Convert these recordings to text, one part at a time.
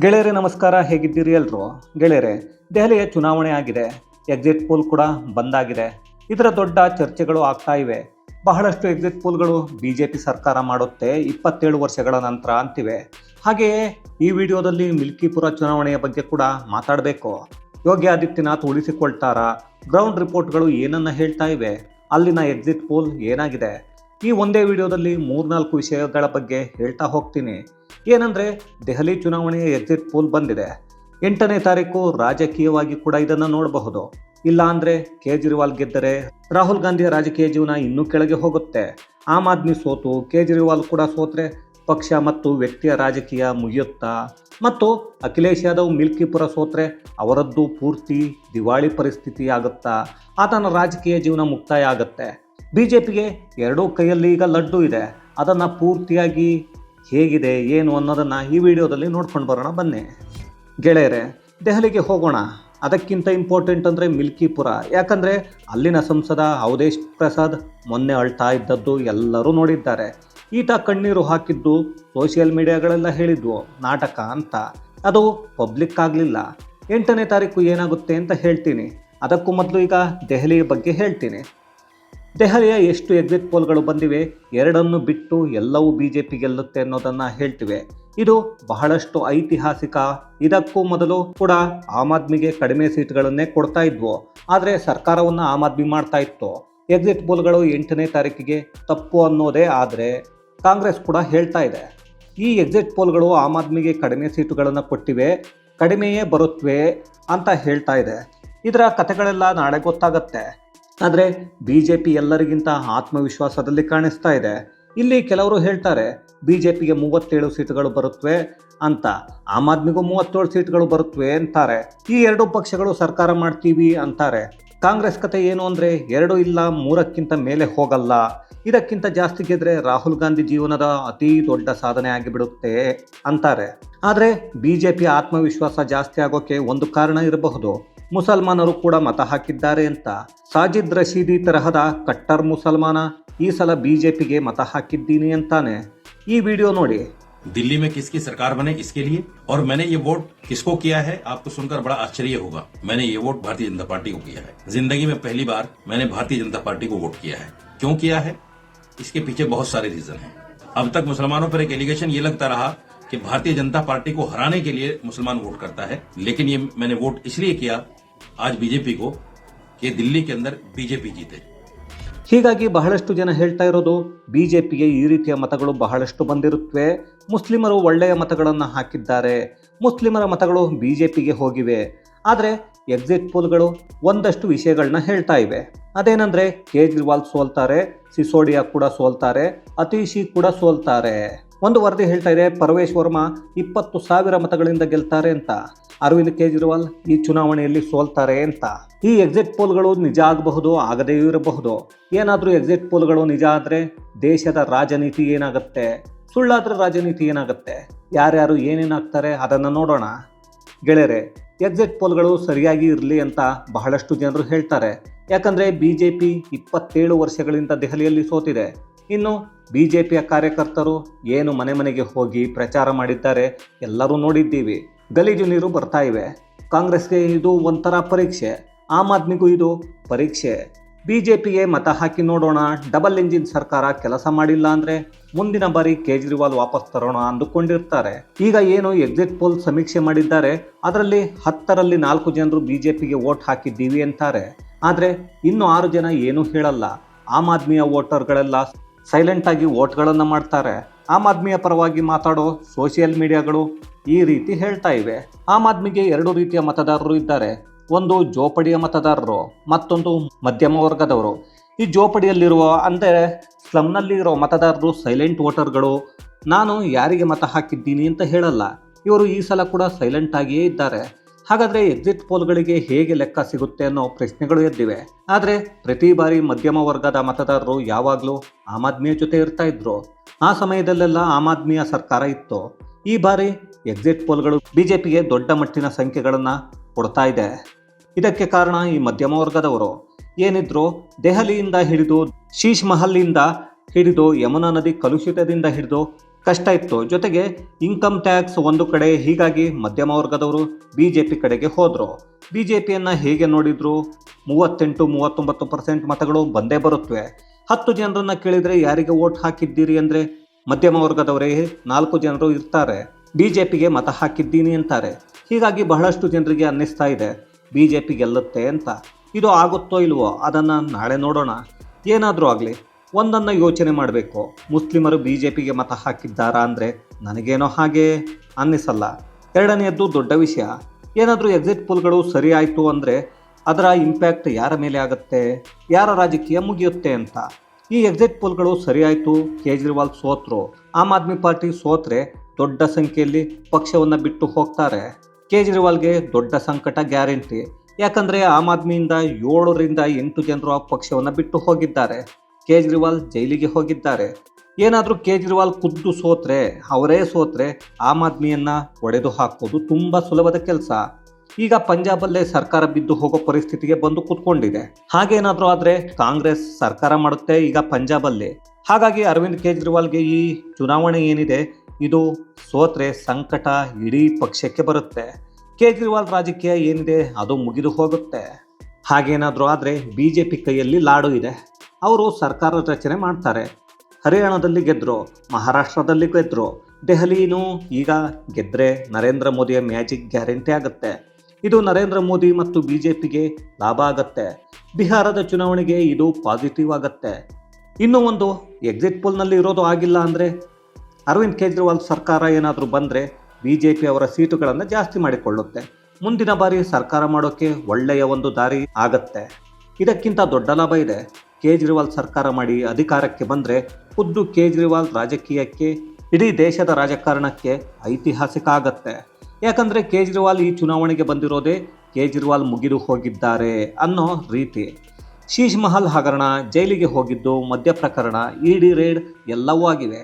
ಗೆಳೆಯರೆ, ನಮಸ್ಕಾರ. ಹೇಗಿದ್ದೀರಿ ಎಲ್ರು? ಗೆಳೆಯರೆ, ದೆಹಲಿಯ ಚುನಾವಣೆ ಆಗಿದೆ. ಎಕ್ಸಿಟ್ ಪೋಲ್ ಕೂಡ ಬಂದಾಗಿದೆ. ಇದರ ದೊಡ್ಡ ಚರ್ಚೆಗಳು ಆಗ್ತಾ ಇವೆ. ಬಹಳಷ್ಟು ಎಕ್ಸಿಟ್ ಪೋಲ್ಗಳು ಬಿ ಜೆ ಪಿ ಸರ್ಕಾರ ಮಾಡುತ್ತೆ ಇಪ್ಪತ್ತೇಳು ವರ್ಷಗಳ ನಂತರ ಅಂತಿವೆ. ಹಾಗೆಯೇ ಈ ವಿಡಿಯೋದಲ್ಲಿ ಮಿಲ್ಕಿಪುರ ಚುನಾವಣೆಯ ಬಗ್ಗೆ ಕೂಡ ಮಾತಾಡಬೇಕು. ಯೋಗಿ ಆದಿತ್ಯನಾಥ್ ಉಳಿಸಿಕೊಳ್ತಾರಾ? ಗ್ರೌಂಡ್ ರಿಪೋರ್ಟ್ಗಳು ಏನನ್ನ ಹೇಳ್ತಾ ಇವೆ? ಅಲ್ಲಿನ ಎಕ್ಸಿಟ್ ಪೋಲ್ ಏನಾಗಿದೆ? ಈ ಒಂದೇ ವಿಡಿಯೋದಲ್ಲಿ ಮೂರ್ನಾಲ್ಕು ವಿಷಯಗಳ ಬಗ್ಗೆ ಹೇಳ್ತಾ ಹೋಗ್ತೀನಿ. ಏನಂದ್ರೆ, ದೆಹಲಿ ಚುನಾವಣೆಯ ಎಕ್ಸಿಟ್ ಪೋಲ್ ಬಂದಿದೆ. ಎಂಟನೇ ತಾರೀಕು ರಾಜಕೀಯವಾಗಿ ಕೂಡ ಇದನ್ನು ನೋಡಬಹುದು. ಇಲ್ಲ ಅಂದ್ರೆ ಕೇಜ್ರಿವಾಲ್ ಗೆದ್ದರೆ ರಾಹುಲ್ ಗಾಂಧಿಯ ರಾಜಕೀಯ ಜೀವನ ಇನ್ನೂ ಕೆಳಗೆ ಹೋಗುತ್ತೆ. ಆಮ್ ಆದ್ಮಿ ಸೋತು, ಕೇಜ್ರಿವಾಲ್ ಕೂಡ ಸೋತ್ರೆ ಪಕ್ಷ ಮತ್ತು ವ್ಯಕ್ತಿಯ ರಾಜಕೀಯ ಮುಗಿಯುತ್ತಾ? ಮತ್ತು ಅಖಿಲೇಶ್ ಯಾದವ್ ಮಿಲ್ಕಿಪುರ ಸೋತ್ರೆ ಅವರದ್ದು ಪೂರ್ತಿ ದಿವಾಳಿ ಪರಿಸ್ಥಿತಿ ಆಗುತ್ತಾ ಆತನ ರಾಜಕೀಯ ಜೀವನ ಮುಕ್ತಾಯ ಆಗುತ್ತೆ. ಬಿ ಜೆ ಪಿಗೆ ಎರಡೂ ಕೈಯಲ್ಲಿ ಈಗ ಲಡ್ಡು ಇದೆ. ಅದನ್ನು ಪೂರ್ತಿಯಾಗಿ ಹೇಗಿದೆ, ಏನು ಅನ್ನೋದನ್ನು ಈ ವಿಡಿಯೋದಲ್ಲಿ ನೋಡ್ಕೊಂಡು ಬರೋಣ, ಬನ್ನಿ. ಗೆಳೆಯರೆ, ದೆಹಲಿಗೆ ಹೋಗೋಣ. ಅದಕ್ಕಿಂತ ಇಂಪಾರ್ಟೆಂಟ್ ಅಂದರೆ ಮಿಲ್ಕಿಪುರ. ಯಾಕಂದರೆ ಅಲ್ಲಿನ ಸಂಸದ ಅವಧೇಶ್ ಪ್ರಸಾದ್ ಮೊನ್ನೆ ಅಳ್ತಾ ಇದ್ದದ್ದು ಎಲ್ಲರೂ ನೋಡಿದ್ದಾರೆ. ಈತ ಕಣ್ಣೀರು ಹಾಕಿದ್ದು ಸೋಷಿಯಲ್ ಮೀಡಿಯಾಗಳೆಲ್ಲ ಹೇಳಿದ್ವು, ನಾಟಕ ಅಂತ. ಅದು ಪಬ್ಲಿಕ್ ಆಗಲಿಲ್ಲ. ಎಂಟನೇ ತಾರೀಕು ಏನಾಗುತ್ತೆ ಅಂತ ಹೇಳ್ತೀನಿ. ಅದಕ್ಕೂ ಮೊದಲು ಈಗ ದೆಹಲಿಯ ಬಗ್ಗೆ ಹೇಳ್ತೀನಿ. ದೆಹಲಿಯ ಎಷ್ಟು ಎಕ್ಸಿಟ್ ಪೋಲ್ಗಳು ಬಂದಿವೆ, ಎರಡನ್ನು ಬಿಟ್ಟು ಎಲ್ಲವೂ ಬಿ ಜೆ ಪಿ ಗೆಲ್ಲುತ್ತೆ ಅನ್ನೋದನ್ನು ಹೇಳ್ತಿವೆ. ಇದು ಬಹಳಷ್ಟು ಐತಿಹಾಸಿಕ, ಇದಕ್ಕೂ ಮೊದಲು ಕೂಡ ಆಮ್ ಆದ್ಮಿಗೆ ಕಡಿಮೆ ಸೀಟ್ಗಳನ್ನೇ ಕೊಡ್ತಾ ಇದ್ವು. ಆದರೆ ಸರ್ಕಾರವನ್ನು ಆಮ್ ಆದ್ಮಿ ಮಾಡ್ತಾ ಇತ್ತು. ಎಕ್ಸಿಟ್ ಪೋಲ್ಗಳು ಎಂಟನೇ ತಾರೀಕಿಗೆ ತಪ್ಪು ಅನ್ನೋದೇ ಆದರೆ ಕಾಂಗ್ರೆಸ್ ಕೂಡ ಹೇಳ್ತಾ ಇದೆ. ಈ ಎಕ್ಸಿಟ್ ಪೋಲ್ಗಳು ಆಮ್ ಆದ್ಮಿಗೆ ಕಡಿಮೆ ಸೀಟುಗಳನ್ನು ಕೊಟ್ಟಿವೆ, ಕಡಿಮೆಯೇ ಬರುತ್ತವೆ ಅಂತ ಹೇಳ್ತಾ ಇದೆ. ಇದರ ಕಥೆಗಳೆಲ್ಲ ನಾಳೆ ಗೊತ್ತಾಗತ್ತೆ. ಆದರೆ ಬಿ ಜೆ ಪಿ ಎಲ್ಲರಿಗಿಂತ ಆತ್ಮವಿಶ್ವಾಸದಲ್ಲಿ ಕಾಣಿಸ್ತಾ ಇದೆ. ಇಲ್ಲಿ ಕೆಲವರು ಹೇಳ್ತಾರೆ ಬಿ ಜೆ ಪಿಗೆ ಮೂವತ್ತೇಳು ಸೀಟುಗಳು ಬರುತ್ತವೆ ಅಂತ. ಆಮ್ ಆದ್ಮಿಗೂ ಮೂವತ್ತೇಳು ಸೀಟ್ಗಳು ಬರುತ್ತವೆ ಅಂತಾರೆ. ಈ ಎರಡು ಪಕ್ಷಗಳು ಸರ್ಕಾರ ಮಾಡ್ತೀವಿ ಅಂತಾರೆ. ಕಾಂಗ್ರೆಸ್ ಕತೆ ಏನು ಅಂದರೆ, ಎರಡು ಇಲ್ಲ, ಮೂರಕ್ಕಿಂತ ಮೇಲೆ ಹೋಗಲ್ಲ. ಇದಕ್ಕಿಂತ ಜಾಸ್ತಿ ಗೆದ್ರೆ ರಾಹುಲ್ ಗಾಂಧಿ ಜೀವನದ ಅತಿ ದೊಡ್ಡ ಸಾಧನೆ ಆಗಿಬಿಡುತ್ತೆ ಅಂತಾರೆ. ಆದರೆ ಬಿ ಜೆ ಪಿ ಆತ್ಮವಿಶ್ವಾಸ ಜಾಸ್ತಿ ಆಗೋಕೆ ಒಂದು ಕಾರಣ ಇರಬಹುದು. ಮುಸಲ್ಮಾನರು ಕೂಡ ಮತ ಹಾಕಿದ್ದಾರೆ ಅಂತ ಸಾಜಿದ್ ರಶೀದಿ ತರಹದ ಕಟ್ಟರ್ ಮುಸಲ್ಮಾನ ಈ ಸಲ ಬಿಜೆಪಿಗೆ ಮತ ಹಾಕಿದ್ದೀನಿ ಅಂತಾನೆ ಈ ವಿಡಿಯೋ ನೋಡಿ दिल्ली में किसकी सरकार बने इसके लिए और मैंने ये वोट किसको किया है आपको सुनकर बड़ा आश्चर्य होगा मैंने ये वोट भारतीय जनता पार्टी को किया है जिंदगी में पहली बार मैंने भारतीय जनता पार्टी को वोट किया है क्यों किया है इसके पीछे बहुत सारे रीजन हैं अब तक मुसलमानों पर एक एलिगेशन ये लगता रहा कि भारतीय जनता पार्टी को हराने के लिए मुसलमान वोट करता है लेकिन ये मैंने वोट इसलिए किया आज बीजेपी को कि दिल्ली के अंदर बीजेपी जीते ಹೀಗಾಗಿ ಬಹಳಷ್ಟು ಜನ ಹೇಳ್ತಾ ಇರೋದು ಬಿಜೆಪಿಗೆ ಈ ರೀತಿಯ ಮತಗಳು ಬಹಳಷ್ಟು ಬಂದಿರುತ್ತವೆ ಮುಸ್ಲಿಮರು ಒಳ್ಳೆಯ ಮತಗಳನ್ನು ಹಾಕಿದ್ದಾರೆ ಮುಸ್ಲಿಮರ ಮತಗಳು ಬಿಜೆಪಿಗೆ ಹೋಗಿವೆ ಆದರೆ ಎಕ್ಸಿಟ್ ಪೋಲ್ಗಳು ಒಂದಷ್ಟು ವಿಷಯಗಳನ್ನ ಹೇಳ್ತಾ ಇವೆ ಅದೇನಂದ್ರೆ ಕೇಜ್ರಿವಾಲ್ ಸೋಲ್ತಾರೆ ಸಿಸೋಡಿಯಾ ಕೂಡ ಸೋಲ್ತಾರೆ ಅತೀಶಿ ಕೂಡ ಸೋಲ್ತಾರೆ ಒಂದು ವರದಿ ಹೇಳ್ತಾ ಇದೆ, ಪರವೇಶ್ ವರ್ಮಾ ಇಪ್ಪತ್ತು ಸಾವಿರ ಮತಗಳಿಂದ ಗೆಲ್ತಾರೆ ಅಂತ. ಅರವಿಂದ್ ಕೇಜ್ರಿವಾಲ್ ಈ ಚುನಾವಣೆಯಲ್ಲಿ ಸೋಲ್ತಾರೆ ಅಂತ. ಈ ಎಕ್ಸಿಟ್ ಪೋಲ್ಗಳು ನಿಜ ಆಗಬಹುದು, ಆಗದೇ ಇರಬಹುದು. ಏನಾದರೂ ಎಕ್ಸಿಟ್ ಪೋಲ್ಗಳು ನಿಜ ಆದರೆ ದೇಶದ ರಾಜನೀತಿ ಏನಾಗುತ್ತೆ? ಸುಳ್ಳಾದ್ರೆ ರಾಜನೀತಿ ಏನಾಗುತ್ತೆ? ಯಾರ್ಯಾರು ಏನೇನಾಗ್ತಾರೆ ಅದನ್ನು ನೋಡೋಣ. ಗೆಳೆಯರೆ ಎಕ್ಸಿಟ್ ಪೋಲ್ಗಳು ಸರಿಯಾಗಿ ಇರಲಿ ಅಂತ ಬಹಳಷ್ಟು ಜನರು ಹೇಳ್ತಾರೆ. ಯಾಕಂದರೆ ಬಿ ಜೆ ಪಿ ಇಪ್ಪತ್ತೇಳು ವರ್ಷಗಳಿಂದ ದೆಹಲಿಯಲ್ಲಿ ಸೋತಿದೆ. ಇನ್ನು ಬಿ ಜೆ ಪಿಯ ಕಾರ್ಯಕರ್ತರು ಏನು ಮನೆ ಮನೆಗೆ ಹೋಗಿ ಪ್ರಚಾರ ಮಾಡಿದ್ದಾರೆ ಎಲ್ಲರೂ ನೋಡಿದ್ದೀವಿ. ಗಲೀಜು ನೀರು ಬರ್ತಾ ಇವೆ. ಕಾಂಗ್ರೆಸ್ಗೆ ಇದು ಒಂಥರ ಪರೀಕ್ಷೆ. ಆಮ್ ಆದ್ಮಿಗೂ ಇದು ಪರೀಕ್ಷೆ. ಬಿ ಜೆ ಪಿಗೆ ಮತ ಹಾಕಿ ನೋಡೋಣ. ಡಬಲ್ ಇಂಜಿನ್ ಸರ್ಕಾರ ಕೆಲಸ ಮಾಡಿಲ್ಲ ಅಂದರೆ ಮುಂದಿನ ಬಾರಿ ಕೇಜ್ರಿವಾಲ್ ವಾಪಸ್ ತರೋಣ ಅಂದುಕೊಂಡಿರ್ತಾರೆ. ಈಗ ಏನು ಎಕ್ಸಿಟ್ ಪೋಲ್ ಸಮೀಕ್ಷೆ ಮಾಡಿದ್ದಾರೆ. ಅದರಲ್ಲಿ ಹತ್ತರಲ್ಲಿ ನಾಲ್ಕು ಜನರು ಬಿ ಜೆ ಪಿಗೆ ವೋಟ್ ಹಾಕಿದ್ದೀವಿ ಅಂತಾರೆ. ಆದರೆ ಇನ್ನು ಆರು ಜನ ಏನೂ ಹೇಳಲ್ಲ. ಆಮ್ ಆದ್ಮಿಯ ವೋಟರ್ಗಳೆಲ್ಲ ಸೈಲೆಂಟ್ ಆಗಿ ವೋಟ್ಗಳನ್ನು ಮಾಡ್ತಾರೆ. ಆಮ್ ಆದ್ಮಿಯ ಪರವಾಗಿ ಮಾತಾಡೋ ಸೋಷಿಯಲ್ ಮೀಡಿಯಾಗಳು ಈ ರೀತಿ ಹೇಳ್ತಾ ಇವೆ. ಆಮ್ ಆದ್ಮಿಗೆ ಎರಡು ರೀತಿಯ ಮತದಾರರು ಇದ್ದಾರೆ. ಒಂದು ಜೋಪಡಿಯ ಮತದಾರರು, ಮತ್ತೊಂದು ಮಧ್ಯಮ ವರ್ಗದವರು. ಈ ಜೋಪಡಿಯಲ್ಲಿರುವ ಅಂದರೆ ಸ್ಲಮ್ನಲ್ಲಿ ಇರೋ ಮತದಾರರು ಸೈಲೆಂಟ್ ವೋಟರ್ಗಳು ನಾನು ಯಾರಿಗೆ ಮತ ಹಾಕಿದ್ದೀನಿ ಅಂತ ಹೇಳಲ್ಲ. ಇವರು ಈ ಸಲ ಕೂಡ ಸೈಲೆಂಟ್ ಆಗಿಯೇ ಇದ್ದಾರೆ. ಹಾಗಾದರೆ ಎಕ್ಸಿಟ್ ಪೋಲ್ಗಳಿಗೆ ಹೇಗೆ ಲೆಕ್ಕ ಸಿಗುತ್ತೆ ಅನ್ನೋ ಪ್ರಶ್ನೆಗಳು ಎದ್ದಿವೆ. ಆದರೆ ಪ್ರತಿ ಬಾರಿ ಮಧ್ಯಮ ವರ್ಗದ ಮತದಾರರು ಯಾವಾಗಲೂ ಆಮ್ ಆದ್ಮಿಯ ಜೊತೆ ಇರ್ತಾ ಇದ್ರು. ಆ ಸಮಯದಲ್ಲೆಲ್ಲ ಆಮ್ ಆದ್ಮಿಯ ಸರ್ಕಾರ ಇತ್ತು. ಈ ಬಾರಿ ಎಕ್ಸಿಟ್ ಪೋಲ್ಗಳು ಬಿಜೆಪಿಗೆ ದೊಡ್ಡ ಮಟ್ಟಿನ ಸಂಖ್ಯೆಗಳನ್ನು ಕೊಡ್ತಾ ಇದೆ. ಇದಕ್ಕೆ ಕಾರಣ ಈ ಮಧ್ಯಮ ವರ್ಗದವರು. ಏನಿದ್ರು ದೆಹಲಿಯಿಂದ ಹಿಡಿದು ಶೀಶ್ ಮಹಲ್ನಿಂದ ಹಿಡಿದು ಯಮುನಾ ನದಿ ಕಲುಷಿತದಿಂದ ಹಿಡಿದು ಕಷ್ಟ ಇತ್ತು. ಜೊತೆಗೆ ಇನ್ಕಮ್ ಟ್ಯಾಕ್ಸ್ ಒಂದು ಕಡೆ ಹೀಗಾಗಿ ಮಧ್ಯಮ ವರ್ಗದವರು ಬಿ ಜೆ ಪಿ ಕಡೆಗೆ ಹೋದರು. ಬಿ ಜೆ ಪಿಯನ್ನು ಹೇಗೆ ನೋಡಿದ್ರು? ಮೂವತ್ತೆಂಟು, ಮೂವತ್ತೊಂಬತ್ತು ಪರ್ಸೆಂಟ್ ಮತಗಳು ಬಂದೇ ಬರುತ್ತವೆ ಹತ್ತು ಜನರನ್ನು ಕೇಳಿದರೆ ಯಾರಿಗೆ ವೋಟ್ ಹಾಕಿದ್ದೀರಿ ಅಂದರೆ ಮಧ್ಯಮ ವರ್ಗದವರೇ ನಾಲ್ಕು ಜನರು ಇರ್ತಾರೆ. ಬಿ ಜೆ ಪಿಗೆ ಮತ ಹಾಕಿದ್ದೀನಿ ಅಂತಾರೆ. ಹೀಗಾಗಿ ಬಹಳಷ್ಟು ಜನರಿಗೆ ಅನ್ನಿಸ್ತಾ ಇದೆ. ಬಿ ಜೆ ಪಿ ಗೆಲ್ಲುತ್ತೆ ಅಂತ. ಇದು ಆಗುತ್ತೋ ಇಲ್ವೋ ಅದನ್ನು ನಾಳೆ ನೋಡೋಣ. ಏನಾದರೂ ಆಗಲಿ. ಒಂದನ್ನು ಯೋಚನೆ ಮಾಡಬೇಕು. ಮುಸ್ಲಿಮರು ಬಿ ಜೆ ಪಿಗೆ ಮತ ಹಾಕಿದ್ದಾರಾ ಅಂದರೆ ನನಗೇನೋ ಹಾಗೆ ಅನ್ನಿಸಲ್ಲ. ಎರಡನೆಯದ್ದು ದೊಡ್ಡ ವಿಷಯ. ಏನಾದರೂ ಎಕ್ಸಿಟ್ ಪೋಲ್ಗಳು ಸರಿ ಆಯಿತು ಅಂದರೆ ಅದರ ಇಂಪ್ಯಾಕ್ಟ್ ಯಾರ ಮೇಲೆ ಆಗುತ್ತೆ? ಯಾರ ರಾಜಕೀಯ ಮುಗಿಯುತ್ತೆ ಅಂತ. ಈ ಎಕ್ಸಿಟ್ ಪೋಲ್ಗಳು ಸರಿ ಆಯಿತು, ಕೇಜ್ರಿವಾಲ್ ಸೋತರು. ಆಮ್ ಆದ್ಮಿ ಪಾರ್ಟಿ ಸೋತ್ರೆ ದೊಡ್ಡ ಸಂಖ್ಯೆಯಲ್ಲಿ ಪಕ್ಷವನ್ನು ಬಿಟ್ಟು ಹೋಗ್ತಾರೆ. ಕೇಜ್ರಿವಾಲ್ಗೆ ದೊಡ್ಡ ಸಂಕಟ ಗ್ಯಾರಂಟಿ. ಯಾಕಂದರೆ ಆಮ್ ಆದ್ಮಿಯಿಂದ ಏಳರಿಂದ ಎಂಟು ಜನರು ಆ ಪಕ್ಷವನ್ನು ಬಿಟ್ಟು ಹೋಗಿದ್ದಾರೆ. ಕೇಜ್ರಿವಾಲ್ ಜೈಲಿಗೆ ಹೋಗಿದ್ದಾರೆ. ಏನಾದರೂ ಕೇಜ್ರಿವಾಲ್ ಖುದ್ದು ಸೋತ್ರೆ, ಅವರೇ ಸೋತ್ರೆ, ಆಮ್ ಆದ್ಮಿಯನ್ನು ಒಡೆದು ಹಾಕೋದು ತುಂಬ ಸುಲಭದ ಕೆಲಸ. ಈಗ ಪಂಜಾಬಲ್ಲೇ ಸರ್ಕಾರ ಬಿದ್ದು ಹೋಗೋ ಪರಿಸ್ಥಿತಿಗೆ ಬಂದು ಕೂತ್ಕೊಂಡಿದೆ. ಹಾಗೇನಾದರೂ ಆದರೆ ಕಾಂಗ್ರೆಸ್ ಸರ್ಕಾರ ಮಾಡುತ್ತೆ ಈಗ ಪಂಜಾಬಲ್ಲಿ. ಹಾಗಾಗಿ ಅರವಿಂದ್ ಕೇಜ್ರಿವಾಲ್ಗೆ ಈ ಚುನಾವಣೆ ಏನಿದೆ, ಇದು ಸೋತ್ರೆ ಸಂಕಟ ಇಡೀ ಪಕ್ಷಕ್ಕೆ ಬರುತ್ತೆ. ಕೇಜ್ರಿವಾಲ್ ರಾಜಕೀಯ ಏನಿದೆ, ಅದು ಮುಗಿದು ಹೋಗುತ್ತೆ. ಹಾಗೇನಾದರೂ ಆದರೆ ಬಿ ಜೆ ಪಿ ಕೈಯಲ್ಲಿ ಲಾಡು ಇದೆ. ಅವರು ಸರ್ಕಾರ ರಚನೆ ಮಾಡ್ತಾರೆ. ಹರಿಯಾಣದಲ್ಲಿ ಗೆದ್ದರು ಮಹಾರಾಷ್ಟ್ರದಲ್ಲಿ ಗೆದ್ದರು ದೆಹಲಿನೂ ಈಗ ಗೆದ್ದರೆ ನರೇಂದ್ರ ಮೋದಿಯ ಮ್ಯಾಜಿಕ್ ಗ್ಯಾರಂಟಿ ಆಗುತ್ತೆ. ಇದು ನರೇಂದ್ರ ಮೋದಿ ಮತ್ತು ಬಿ ಜೆ ಪಿಗೆ ಲಾಭ ಆಗತ್ತೆ. ಬಿಹಾರದ ಚುನಾವಣೆಗೆ ಇದು ಪಾಸಿಟಿವ್ ಆಗತ್ತೆ. ಇನ್ನೂ ಒಂದು ಎಕ್ಸಿಟ್ ಪೋಲ್ನಲ್ಲಿ ಇರೋದು ಆಗಿಲ್ಲ ಅಂದರೆ, ಅರವಿಂದ್ ಕೇಜ್ರಿವಾಲ್ ಸರ್ಕಾರ ಏನಾದರೂ ಬಂದರೆ ಬಿ ಜೆ ಪಿ ಅವರ ಸೀಟುಗಳನ್ನು ಜಾಸ್ತಿ ಮಾಡಿಕೊಳ್ಳುತ್ತೆ. ಮುಂದಿನ ಬಾರಿ ಸರ್ಕಾರ ಮಾಡೋಕ್ಕೆ ಒಳ್ಳೆಯ ಒಂದು ದಾರಿ ಆಗತ್ತೆ. ಇದಕ್ಕಿಂತ ದೊಡ್ಡ ಲಾಭ ಇದೆ. ಕೇಜ್ರಿವಾಲ್ ಸರ್ಕಾರ ಮಾಡಿ ಅಧಿಕಾರಕ್ಕೆ ಬಂದರೆ ಖುದ್ದು ಕೇಜ್ರಿವಾಲ್ ರಾಜಕೀಯಕ್ಕೆ, ಇಡೀ ದೇಶದ ರಾಜಕಾರಣಕ್ಕೆ ಐತಿಹಾಸಿಕ ಆಗತ್ತೆ. ಯಾಕಂದರೆ ಕೇಜ್ರಿವಾಲ್ ಈ ಚುನಾವಣೆಗೆ ಬಂದಿರೋದೇ ಕೇಜ್ರಿವಾಲ್ ಮುಗಿದು ಹೋಗಿದ್ದಾರೆ ಅನ್ನೋ ರೀತಿ. ಶೀಶ್ ಮಹಲ್ ಹಗರಣ, ಜೈಲಿಗೆ ಹೋಗಿದ್ದು ಮದ್ಯ ಪ್ರಕರಣ, ಇಡಿ ರೇಡ್ ಎಲ್ಲವೂ ಆಗಿವೆ.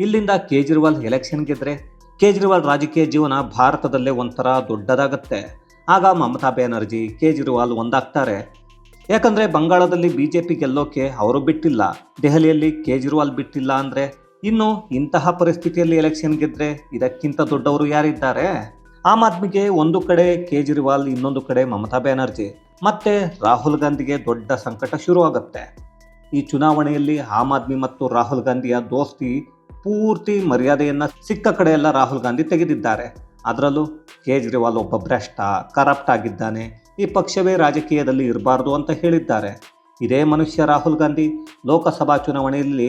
ಇಲ್ಲಿಂದ ಕೇಜ್ರಿವಾಲ್ ಎಲೆಕ್ಷನ್ ಗೆದ್ರೆ ಕೇಜ್ರಿವಾಲ್ ರಾಜಕೀಯ ಜೀವನ ಭಾರತದಲ್ಲೇ ಒಂಥರ ದೊಡ್ಡದಾಗತ್ತೆ. ಆಗ ಮಮತಾ ಬ್ಯಾನರ್ಜಿ ಕೇಜ್ರಿವಾಲ್ ಒಂದಾಗ್ತಾರೆ. ಯಾಕಂದರೆ ಬಂಗಾಳದಲ್ಲಿ ಬಿ ಜೆ ಪಿ ಗೆಲ್ಲೋಕೆ ಅವರು ಬಿಟ್ಟಿಲ್ಲ. ದೆಹಲಿಯಲ್ಲಿ ಕೇಜ್ರಿವಾಲ್ ಬಿಟ್ಟಿಲ್ಲ ಅಂದರೆ ಇನ್ನು ಇಂತಹ ಪರಿಸ್ಥಿತಿಯಲ್ಲಿ ಎಲೆಕ್ಷನ್ ಗೆದ್ರೆ ಇದಕ್ಕಿಂತ ದೊಡ್ಡವರು ಯಾರಿದ್ದಾರೆ? ಆಮ್ ಆದ್ಮಿಗೆ ಒಂದು ಕಡೆ ಕೇಜ್ರಿವಾಲ್, ಇನ್ನೊಂದು ಕಡೆ ಮಮತಾ ಬ್ಯಾನರ್ಜಿ. ಮತ್ತೆ ರಾಹುಲ್ ಗಾಂಧಿಗೆ ದೊಡ್ಡ ಸಂಕಟ ಶುರುವಾಗುತ್ತೆ. ಈ ಚುನಾವಣೆಯಲ್ಲಿ ಆಮ್ ಆದ್ಮಿ ಮತ್ತು ರಾಹುಲ್ ಗಾಂಧಿಯ ದೋಸ್ತಿ ಪೂರ್ತಿ ಮರ್ಯಾದೆಯನ್ನ ಸಿಕ್ಕ ಕಡೆಯೆಲ್ಲ ರಾಹುಲ್ ಗಾಂಧಿ ತೆಗೆದಿದ್ದಾರೆ. ಅದರಲ್ಲೂ ಕೇಜ್ರಿವಾಲ್ ಒಬ್ಬ ಭ್ರಷ್ಟ ಕರಪ್ಟ್ ಆಗಿದ್ದಾನೆ. ಈ ಪಕ್ಷವೇ ರಾಜಕೀಯದಲ್ಲಿ ಇರಬಾರ್ದು ಅಂತ ಹೇಳಿದ್ದಾರೆ. ಇದೇ ಮನುಷ್ಯ ರಾಹುಲ್ ಗಾಂಧಿ ಲೋಕಸಭಾ ಚುನಾವಣೆಯಲ್ಲಿ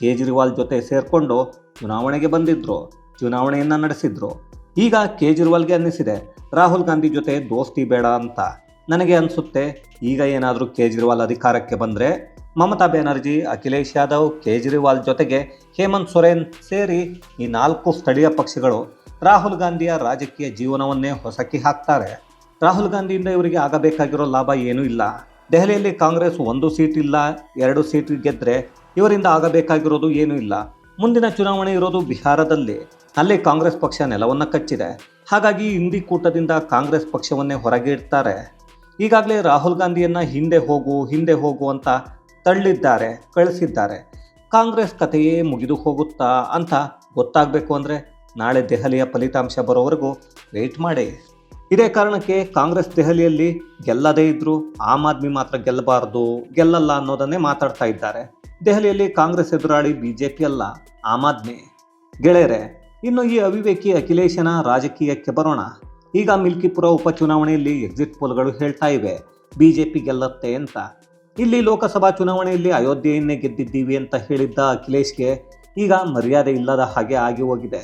ಕೇಜ್ರಿವಾಲ್ ಜೊತೆ ಸೇರಿಕೊಂಡು ಚುನಾವಣೆಗೆ ಬಂದಿದ್ರು, ಚುನಾವಣೆಯನ್ನು ನಡೆಸಿದ್ರು. ಈಗ ಕೇಜ್ರಿವಾಲ್ಗೆ ಅನ್ನಿಸಿದೆ, ರಾಹುಲ್ ಗಾಂಧಿ ಜೊತೆ ದೋಸ್ತಿ ಬೇಡ ಅಂತ. ನನಗೆ ಅನಿಸುತ್ತೆ, ಈಗ ಏನಾದರೂ ಕೇಜ್ರಿವಾಲ್ ಅಧಿಕಾರಕ್ಕೆ ಬಂದರೆ ಮಮತಾ ಬ್ಯಾನರ್ಜಿ, ಅಖಿಲೇಶ್ ಯಾದವ್, ಕೇಜ್ರಿವಾಲ್ ಜೊತೆಗೆ ಹೇಮಂತ್ ಸೊರೇನ್ ಸೇರಿ ಈ ನಾಲ್ಕು ಸ್ಥಳೀಯ ಪಕ್ಷಗಳು ರಾಹುಲ್ ಗಾಂಧಿಯ ರಾಜಕೀಯ ಜೀವನವನ್ನೇ ಹೊಸಕಿ ಹಾಕ್ತಾರೆ. ರಾಹುಲ್ ಗಾಂಧಿಯಿಂದ ಇವರಿಗೆ ಆಗಬೇಕಾಗಿರೋ ಲಾಭ ಏನೂ ಇಲ್ಲ. ದೆಹಲಿಯಲ್ಲಿ ಕಾಂಗ್ರೆಸ್ ಒಂದು ಸೀಟ್ ಇಲ್ಲ, ಎರಡು ಸೀಟ್ ಗೆದ್ದರೆ ಇವರಿಂದ ಆಗಬೇಕಾಗಿರೋದು ಏನೂ ಇಲ್ಲ. ಮುಂದಿನ ಚುನಾವಣೆ ಇರೋದು ಬಿಹಾರದಲ್ಲಿ. ಅಲ್ಲಿ ಕಾಂಗ್ರೆಸ್ ಪಕ್ಷ ನೆಲವನ್ನು ಕಚ್ಚಿದೆ. ಹಾಗಾಗಿ ಹಿಂದಿ ಕೂಟದಿಂದ ಕಾಂಗ್ರೆಸ್ ಪಕ್ಷವನ್ನೇ ಹೊರಗೆ ಇಡ್ತಾರೆ. ಈಗಾಗಲೇ ರಾಹುಲ್ ಗಾಂಧಿಯನ್ನು ಹಿಂದೆ ಹೋಗು ಹಿಂದೆ ಹೋಗು ಅಂತ ತಳ್ಳಿದ್ದಾರೆ, ಕಳಿಸಿದ್ದಾರೆ. ಕಾಂಗ್ರೆಸ್ ಕಥೆಯೇ ಮುಗಿದು ಹೋಗುತ್ತಾ ಅಂತ ಗೊತ್ತಾಗಬೇಕು ಅಂದರೆ ನಾಳೆ ದೆಹಲಿಯ ಫಲಿತಾಂಶ ಬರೋವರೆಗೂ ವೆಯ್ಟ್ ಮಾಡಿ. ಇದೇ ಕಾರಣಕ್ಕೆ ಕಾಂಗ್ರೆಸ್ ದೆಹಲಿಯಲ್ಲಿ ಗೆಲ್ಲದೇ ಇದ್ದರೂ ಆಮ್ ಆದ್ಮಿ ಮಾತ್ರ ಗೆಲ್ಲಬಾರದು, ಗೆಲ್ಲಲ್ಲ ಅನ್ನೋದನ್ನೇ ಮಾತಾಡ್ತಾ ಇದ್ದಾರೆ. ದೆಹಲಿಯಲ್ಲಿ ಕಾಂಗ್ರೆಸ್ ಎದುರಾಳಿ ಬಿಜೆಪಿ ಅಲ್ಲ, ಆಮ್ ಆದ್ಮಿ. ಗೆಳೆಯರೆ, ಇನ್ನು ಈ ಅವಿವೇಕಿ ಅಖಿಲೇಶನ ರಾಜಕೀಯಕ್ಕೆ ಬರೋಣ. ಈಗ ಮಿಲ್ಕಿಪುರ ಉಪಚುನಾವಣೆಯಲ್ಲಿ ಎಕ್ಸಿಟ್ ಪೋಲ್ಗಳು ಹೇಳ್ತಾ ಇವೆ, ಬಿಜೆಪಿ ಗೆಲ್ಲತ್ತೆ ಅಂತ. ಇಲ್ಲಿ ಲೋಕಸಭಾ ಚುನಾವಣೆಯಲ್ಲಿ ಅಯೋಧ್ಯೆಯನ್ನೇ ಗೆದ್ದಿದ್ದೀವಿ ಅಂತ ಹೇಳಿದ್ದ ಅಖಿಲೇಶ್ಗೆ ಈಗ ಮರ್ಯಾದೆ ಇಲ್ಲದ ಹಾಗೆ ಆಗಿ ಹೋಗಿದೆ.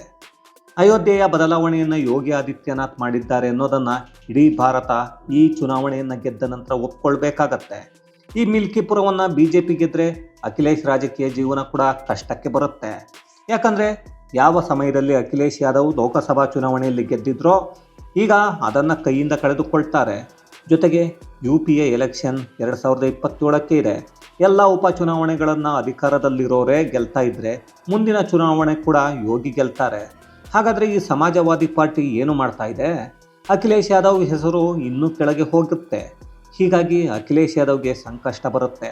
ಅಯೋಧ್ಯೆಯ ಬದಲಾವಣೆಯನ್ನು ಯೋಗಿ ಆದಿತ್ಯನಾಥ್ ಮಾಡಿದ್ದಾರೆ ಅನ್ನೋದನ್ನು ಇಡೀ ಭಾರತ ಈ ಚುನಾವಣೆಯನ್ನು ಗೆದ್ದ ನಂತರ ಒಪ್ಕೊಳ್ಬೇಕಾಗತ್ತೆ. ಈ ಮಿಲ್ಕಿಪುರವನ್ನು ಬಿ ಜೆ ಪಿ ಗೆದ್ದರೆ ಅಖಿಲೇಶ್ ರಾಜಕೀಯ ಜೀವನ ಕೂಡ ಕಷ್ಟಕ್ಕೆ ಬರುತ್ತೆ. ಯಾಕಂದರೆ ಯಾವ ಸಮಯದಲ್ಲಿ ಅಖಿಲೇಶ್ ಯಾದವ್ ಲೋಕಸಭಾ ಚುನಾವಣೆಯಲ್ಲಿ ಗೆದ್ದಿದ್ರೋ ಈಗ ಅದನ್ನು ಕೈಯಿಂದ ಕಳೆದುಕೊಳ್ತಾರೆ. ಜೊತೆಗೆ ಯು ಪಿ ಎ ಎಲೆಕ್ಷನ್ ಎರಡು ಸಾವಿರದ ಇಪ್ಪತ್ತೇಳಕ್ಕೆ ಇದೆ. ಎಲ್ಲ ಉಪಚುನಾವಣೆಗಳನ್ನು ಅಧಿಕಾರದಲ್ಲಿರೋರೇ ಗೆಲ್ತಾ ಇದ್ದರೆ ಮುಂದಿನ ಚುನಾವಣೆ ಕೂಡ ಯೋಗಿ ಗೆಲ್ತಾರೆ. ಹಾಗಾದರೆ ಈ ಸಮಾಜವಾದಿ ಪಾರ್ಟಿ ಏನು ಮಾಡ್ತಾ ಇದೆ? ಅಖಿಲೇಶ್ ಯಾದವ್ ಹೆಸರು ಇನ್ನೂ ಕೆಳಗೆ ಹೋಗುತ್ತೆ. ಹೀಗಾಗಿ ಅಖಿಲೇಶ್ ಯಾದವ್ಗೆ ಸಂಕಷ್ಟ ಬರುತ್ತೆ.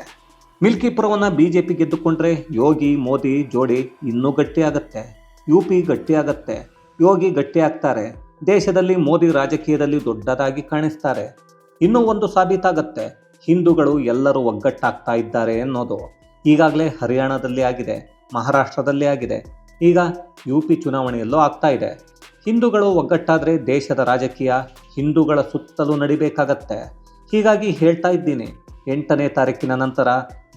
ಮಿಲ್ಕಿಪುರವನ್ನು ಬಿ ಜೆ ಪಿ ಗೆದ್ದುಕೊಂಡ್ರೆ ಯೋಗಿ, ಮೋದಿ, ಜೋಡಿ ಇನ್ನೂ ಗಟ್ಟಿಯಾಗತ್ತೆ. ಯು ಪಿ ಗಟ್ಟಿಯಾಗತ್ತೆ. ಯೋಗಿ ಗಟ್ಟಿಯಾಗ್ತಾರೆ. ದೇಶದಲ್ಲಿ ಮೋದಿ ರಾಜಕೀಯದಲ್ಲಿ ದೊಡ್ಡದಾಗಿ ಕಾಣಿಸ್ತಾರೆ. ಇನ್ನೂ ಒಂದು ಸಾಬೀತಾಗತ್ತೆ. ಹಿಂದೂಗಳು ಎಲ್ಲರೂ ಒಗ್ಗಟ್ಟಾಗ್ತಾ ಇದ್ದಾರೆ ಅನ್ನೋದು. ಈಗಾಗಲೇ ಹರಿಯಾಣದಲ್ಲಿ ಆಗಿದೆ, ಮಹಾರಾಷ್ಟ್ರದಲ್ಲಿ ಆಗಿದೆ. ಈಗ ಯು ಪಿ ಚುನಾವಣೆಯಲ್ಲೂ ಆಗ್ತಾ ಇದೆ. ಹಿಂದೂಗಳು ಒಗ್ಗಟ್ಟಾದರೆ ದೇಶದ ರಾಜಕೀಯ ಹಿಂದೂಗಳ ಸುತ್ತಲೂ ನಡಿಬೇಕಾಗತ್ತೆ. ಹೀಗಾಗಿ ಹೇಳ್ತಾ ಇದ್ದೀನಿ, ಎಂಟನೇ ತಾರೀಕಿನ ನಂತರ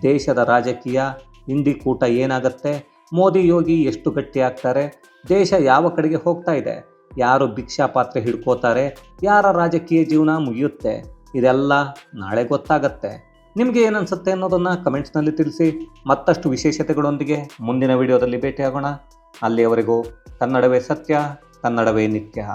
ದೇಶದ ರಾಜಕೀಯ ಇಂಡಿ ಕೂಟ ಏನಾಗತ್ತೆ? ಮೋದಿ ಯೋಗಿ ಎಷ್ಟು ಗಟ್ಟಿಯಾಗ್ತಾರೆ ದೇಶ ಯಾವ ಕಡೆಗೆ ಹೋಗ್ತಾ ಇದೆ? ಯಾರು ಭಿಕ್ಷಾ ಪಾತ್ರೆ ಹಿಡ್ಕೋತಾರೆ? ಯಾರ ರಾಜಕೀಯ ಜೀವನ ಮುಗಿಯುತ್ತೆ? ಇದೆಲ್ಲ ನಾಳೆ ಗೊತ್ತಾಗತ್ತೆ. ನಿಮಗೆ ಏನನ್ಸುತ್ತೆ ಅನ್ನೋದನ್ನು ಕಮೆಂಟ್ಸ್ನಲ್ಲಿ ತಿಳಿಸಿ. ಮತ್ತಷ್ಟು ವಿಶೇಷತೆಗಳೊಂದಿಗೆ ಮುಂದಿನ ವಿಡಿಯೋದಲ್ಲಿ ಭೇಟಿಯಾಗೋಣ. ಅಲ್ಲಿಯವರೆಗೂ ಕನ್ನಡವೇ ಸತ್ಯ, ಕನ್ನಡವೇ ನಿತ್ಯ.